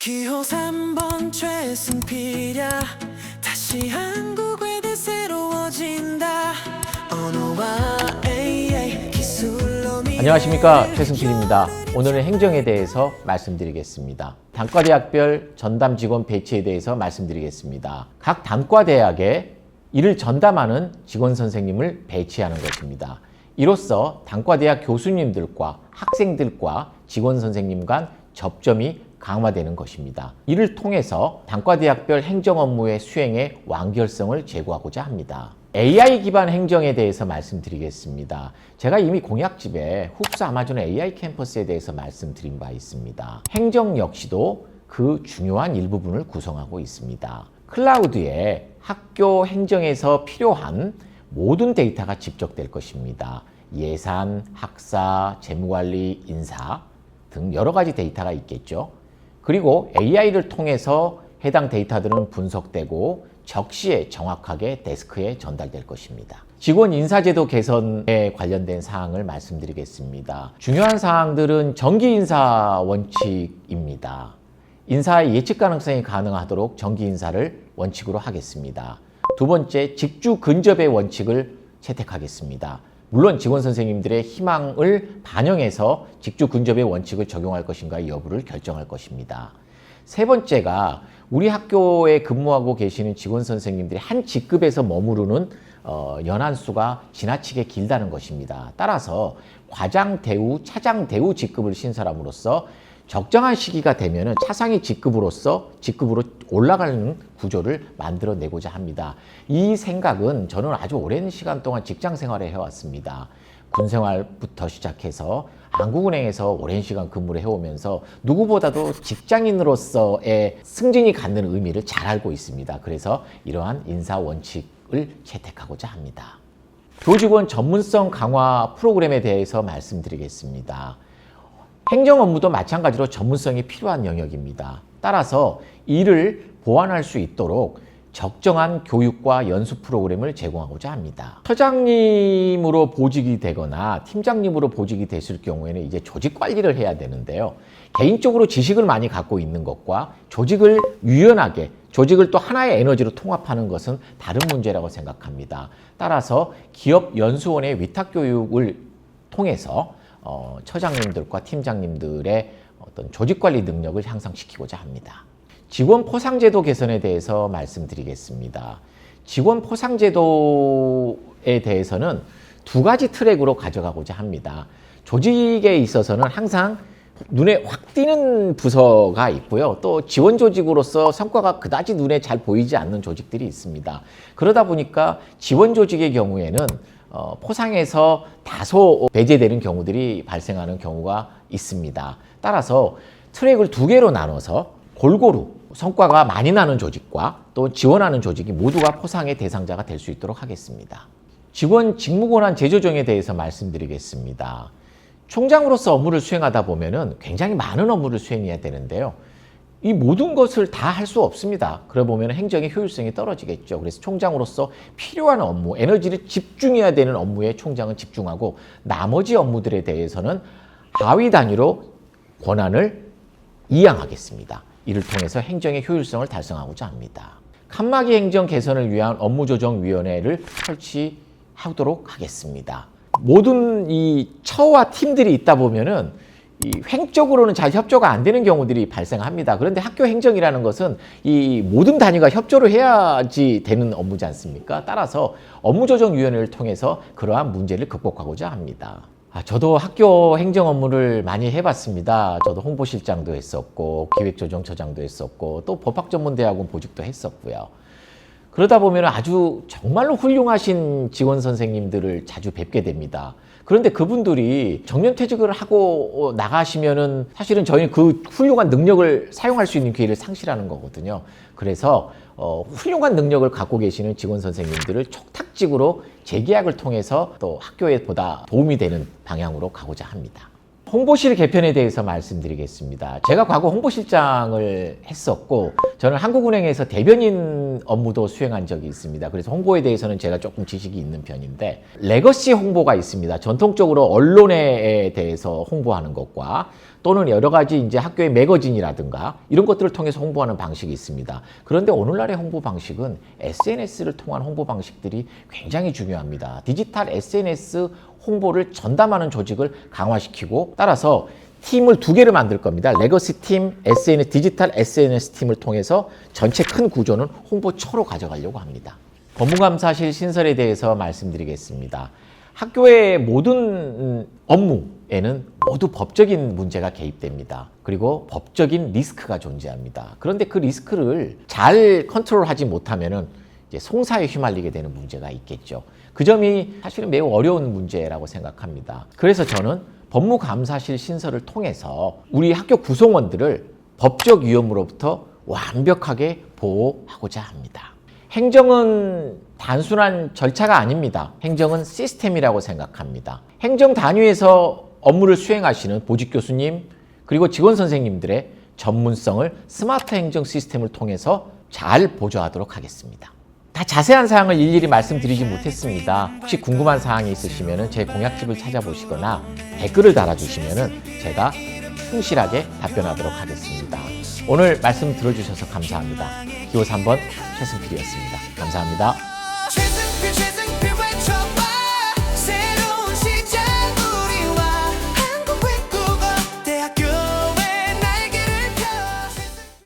기호 3번 최승필이야 다시 한국에 대새로워진다 언어와 AA 기술로 미 안녕하십니까 최승필입니다. 오늘은 행정에 대해서 말씀드리겠습니다. 단과대학별 전담 직원 배치에 대해서 말씀드리겠습니다. 각 단과대학에 이를 전담하는 직원 선생님을 배치하는 것입니다. 이로써 단과대학 교수님들과 학생들과 직원 선생님 간 접점이 강화되는 것입니다. 이를 통해서 단과대학별 행정 업무의 수행에 완결성을 제고하고자 합니다. AI 기반 행정에 대해서 말씀드리겠습니다. 제가 이미 공약집에 흡수 아마존 AI 캠퍼스에 대해서 말씀드린 바 있습니다. 행정 역시도 그 중요한 일부분을 구성하고 있습니다. 클라우드에 학교 행정에서 필요한 모든 데이터가 집적될 것입니다. 예산, 학사, 재무관리, 인사 등 여러 가지 데이터가 있겠죠. 그리고 AI를 통해서 해당 데이터들은 분석되고 적시에 정확하게 데스크에 전달될 것입니다. 직원 인사제도 개선에 관련된 사항을 말씀드리겠습니다. 중요한 사항들은 정기 인사 원칙입니다. 인사의 예측 가능성이 가능하도록 정기 인사를 원칙으로 하겠습니다. 두 번째, 직주 근접의 원칙을 채택하겠습니다. 물론 직원 선생님들의 희망을 반영해서 직주 근접의 원칙을 적용할 것인가 여부를 결정할 것입니다. 세 번째가 우리 학교에 근무하고 계시는 직원 선생님들이 한 직급에서 머무르는 어, 연한수가 지나치게 길다는 것입니다. 따라서 과장 대우, 차장 대우 직급을 신설함으로써 적정한 시기가 되면 차상위 직급으로서 직급으로 올라가는 구조를 만들어내고자 합니다. 이 생각은 저는 아주 오랜 시간 동안 직장 생활을 해왔습니다. 군 생활부터 시작해서 한국은행에서 오랜 시간 근무를 해오면서 누구보다도 직장인으로서의 승진이 갖는 의미를 잘 알고 있습니다. 그래서 이러한 인사 원칙을 채택하고자 합니다. 교직원 전문성 강화 프로그램에 대해서 말씀드리겠습니다. 행정 업무도 마찬가지로 전문성이 필요한 영역입니다. 따라서 이를 보완할 수 있도록 적정한 교육과 연수 프로그램을 제공하고자 합니다. 처장님으로 보직이 되거나 팀장님으로 보직이 됐을 경우에는 이제 조직 관리를 해야 되는데요. 개인적으로 지식을 많이 갖고 있는 것과 조직을 유연하게 조직을 또 하나의 에너지로 통합하는 것은 다른 문제라고 생각합니다. 따라서 기업 연수원의 위탁 교육을 통해서 어, 처장님들과 팀장님들의 어떤 조직 관리 능력을 향상시키고자 합니다. 직원 포상제도 개선에 대해서 말씀드리겠습니다. 직원 포상제도에 대해서는 두 가지 트랙으로 가져가고자 합니다. 조직에 있어서는 항상 눈에 확 띄는 부서가 있고요. 또 지원 조직으로서 성과가 그다지 눈에 잘 보이지 않는 조직들이 있습니다. 그러다 보니까 지원 조직의 경우에는 어, 포상에서 다소 배제되는 경우들이 발생하는 경우가 있습니다. 따라서 트랙을 두 개로 나눠서 골고루 성과가 많이 나는 조직과 또 지원하는 조직이 모두가 포상의 대상자가 될 수 있도록 하겠습니다. 직원 직무 권한 재조정에 대해서 말씀드리겠습니다. 총장으로서 업무를 수행하다 보면은 굉장히 많은 업무를 수행해야 되는데요. 이 모든 것을 다 할 수 없습니다. 그러 보면 행정의 효율성이 떨어지겠죠. 그래서 총장으로서 필요한 업무, 에너지를 집중해야 되는 업무에 총장은 집중하고 나머지 업무들에 대해서는 하위 단위로 권한을 이양하겠습니다. 이를 통해서 행정의 효율성을 달성하고자 합니다. 칸막이 행정 개선을 위한 업무조정위원회를 설치하도록 하겠습니다. 모든 이 처와 팀들이 있다 보면은 이 횡적으로는 잘 협조가 안 되는 경우들이 발생합니다. 그런데 학교 행정이라는 것은 이 모든 단위가 협조를 해야지 되는 업무지 않습니까? 따라서 업무조정위원회를 통해서 그러한 문제를 극복하고자 합니다. 아, 저도 학교 행정 업무를 많이 해봤습니다. 저도 홍보실장도 했었고, 기획조정처장도 했었고, 또 법학전문대학원 보직도 했었고요. 그러다 보면 아주 정말로 훌륭하신 직원 선생님들을 자주 뵙게 됩니다. 그런데 그분들이 정년 퇴직을 하고 나가시면은 사실은 저희는 그 훌륭한 능력을 사용할 수 있는 기회를 상실하는 거거든요. 그래서 어, 훌륭한 능력을 갖고 계시는 직원 선생님들을 촉탁직으로 재계약을 통해서 또 학교에 보다 도움이 되는 방향으로 가고자 합니다. 홍보실 개편에 대해서 말씀드리겠습니다. 제가 과거 홍보실장을 했었고 저는 한국은행에서 대변인 업무도 수행한 적이 있습니다. 그래서 홍보에 대해서는 제가 조금 지식이 있는 편인데 레거시 홍보가 있습니다. 전통적으로 언론에 대해서 홍보하는 것과 또는 여러 가지 이제 학교의 매거진이라든가 이런 것들을 통해서 홍보하는 방식이 있습니다. 그런데 오늘날의 홍보 방식은 SNS를 통한 홍보 방식들이 굉장히 중요합니다. 디지털 SNS 홍보를 전담하는 조직을 강화시키고 따라서 팀을 두 개를 만들 겁니다. 레거시 팀, SNS, 디지털 SNS 팀을 통해서 전체 큰 구조는 홍보처로 가져가려고 합니다. 법무감사실 신설에 대해서 말씀드리겠습니다. 학교의 모든 음, 업무에는 모두 법적인 문제가 개입됩니다. 그리고 법적인 리스크가 존재합니다. 그런데 그 리스크를 잘 컨트롤하지 못하면은 이제 송사에 휘말리게 되는 문제가 있겠죠. 그 점이 사실은 매우 어려운 문제라고 생각합니다. 그래서 저는 법무감사실 신설을 통해서 우리 학교 구성원들을 법적 위험으로부터 완벽하게 보호하고자 합니다. 행정은 단순한 절차가 아닙니다. 행정은 시스템이라고 생각합니다. 행정 단위에서 업무를 수행하시는 보직 교수님 그리고 직원 선생님들의 전문성을 스마트 행정 시스템을 통해서 잘 보조하도록 하겠습니다. 다 자세한 사항을 일일이 말씀드리지 못했습니다. 혹시 궁금한 사항이 있으시면 제 공약집을 찾아보시거나 댓글을 달아주시면 제가 충실하게 답변하도록 하겠습니다. 오늘 말씀 들어주셔서 감사합니다. 기호 3번 최승필이었습니다. 감사합니다.